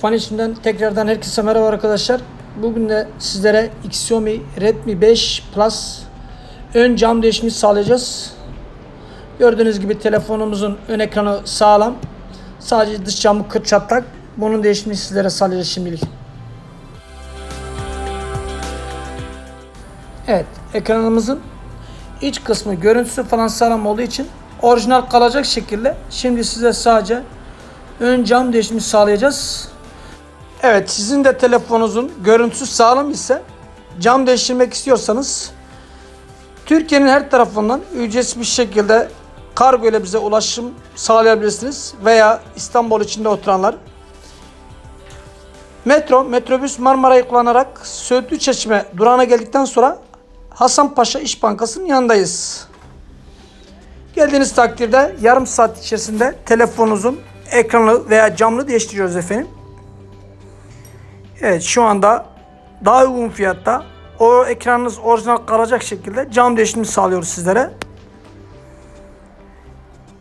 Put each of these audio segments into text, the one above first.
Fan içinden tekrardan herkese merhaba arkadaşlar. Bugün de sizlere Xiaomi Redmi 5 Plus ön cam değişimi sağlayacağız. Gördüğünüz gibi telefonumuzun ön ekranı sağlam. Sadece dış camı kır çatlak. Bunun değişimini sizlere sağlayacağız şimdilik. Evet, ekranımızın iç kısmı görüntüsü falan sağlam olduğu için orijinal kalacak şekilde şimdi size sadece ön cam değişimi sağlayacağız. Evet sizin de telefonunuzun görüntüsü sağlam ise cam değiştirmek istiyorsanız Türkiye'nin her tarafından ücretsiz bir şekilde kargo ile bize ulaşım sağlayabilirsiniz veya İstanbul içinde oturanlar Metro, metrobüs Marmara'yı kullanarak Söğütlü Çeşme durağına geldikten sonra Hasanpaşa İş Bankası'nın yanındayız. Geldiğiniz takdirde yarım saat içerisinde telefonunuzun ekranı veya camını değiştiriyoruz efendim. Evet şu anda daha uygun fiyatta o ekranınız orijinal kalacak şekilde cam değişimi sağlıyoruz sizlere.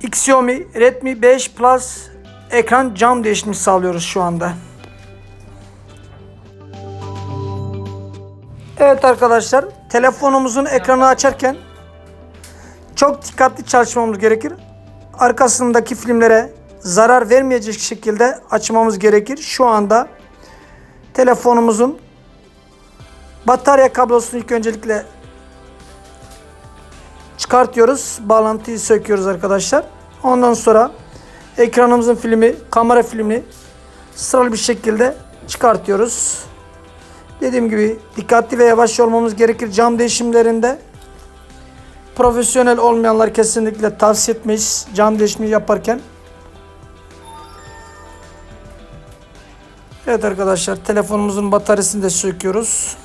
Xiaomi Redmi 5 Plus ekran cam değişimi sağlıyoruz şu anda. Evet arkadaşlar telefonumuzun ekranı açarken çok dikkatli çalışmamız gerekir. Arkasındaki filmlere zarar vermeyecek şekilde açmamız gerekir. Şu anda telefonumuzun batarya kablosunu ilk öncelikle çıkartıyoruz. Bağlantıyı söküyoruz arkadaşlar. Ondan sonra ekranımızın filmi, kamera filmini sıralı bir şekilde çıkartıyoruz. Dediğim gibi dikkatli ve yavaş olmamız gerekir cam değişimlerinde. Profesyonel olmayanlar kesinlikle tavsiye etmeyiz cam değişimi yaparken. Evet arkadaşlar telefonumuzun bataryasını da söküyoruz.